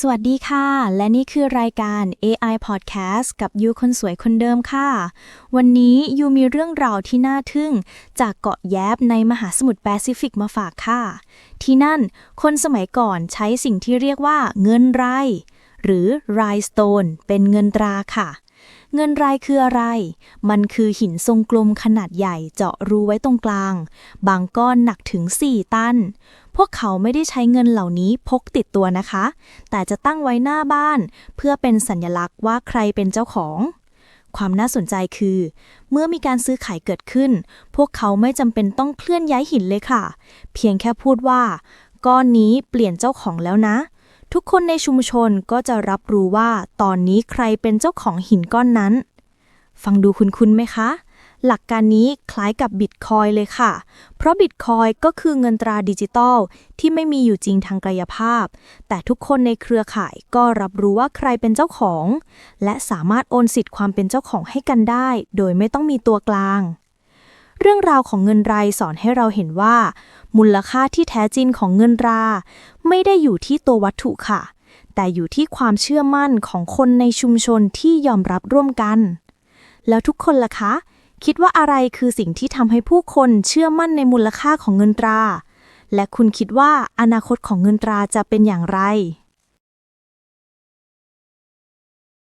สวัสดีค่ะ และนี่คือรายการ AI Podcast กับยูคนสวยคนเดิมค่ะ วันนี้ยูมีเรื่องราวที่น่าทึ่ง จากเกาะแยบในมหาสมุทรแปซิฟิกมาฝากค่ะ ที่นั่นคนสมัยก่อนใช้สิ่งที่เรียกว่าเงินไร หรือไรสโตนเป็นเงินตราค่ะ เงินรายคืออะไร มันคือหินทรงกลมขนาดใหญ่เจาะรูไว้ตรงกลาง บางก้อนหนักถึง 4 ตัน พวกเขาไม่ได้ใช้เงินเหล่านี้พกติดตัวนะคะ แต่จะตั้งไว้หน้าบ้าน เพื่อเป็นสัญลักษณ์ว่าใครเป็นเจ้าของความน่าสนใจคือ เมื่อมีการซื้อขายเกิดขึ้น พวกเขาไม่จำเป็นต้องเคลื่อนย้ายหินเลยค่ะ เพียงแค่พูดว่า ก้อนนี้เปลี่ยนเจ้าของแล้วนะ ทุกคนในชุมชนก็จะรับรู้ว่าตอนนี้ใครเป็นเจ้าของหินก้อนนั้น ฟังดูคุ้นๆไหมคะ หลักการนี้คล้ายกับบิตคอยเลยค่ะ เพราะบิตคอยก็คือเงินตราดิจิตอลที่ไม่มีอยู่จริงทางกายภาพ แต่ทุกคนในเครือข่ายก็รับรู้ว่าใครเป็นเจ้าของ และสามารถโอนสิทธิ์ความเป็นเจ้าของให้กันได้ โดยไม่ต้องมีตัวกลาง เรื่องราวของเงินรายสอนให้เราเห็นว่า มูลค่าที่แท้จริงของเงินรา ไม่ได้อยู่ที่ตัววัตถุค่ะ แต่อยู่ที่ความเชื่อมั่นของคนในชุมชนที่ยอมรับร่วมกัน แล้วทุกคนล่ะคะ คิดว่าอะไรคือสิ่งที่ทำให้ผู้คนเชื่อมั่นในมูลค่าของเงินตรา และคุณคิดว่าอนาคตของเงินตราจะเป็นอย่างไร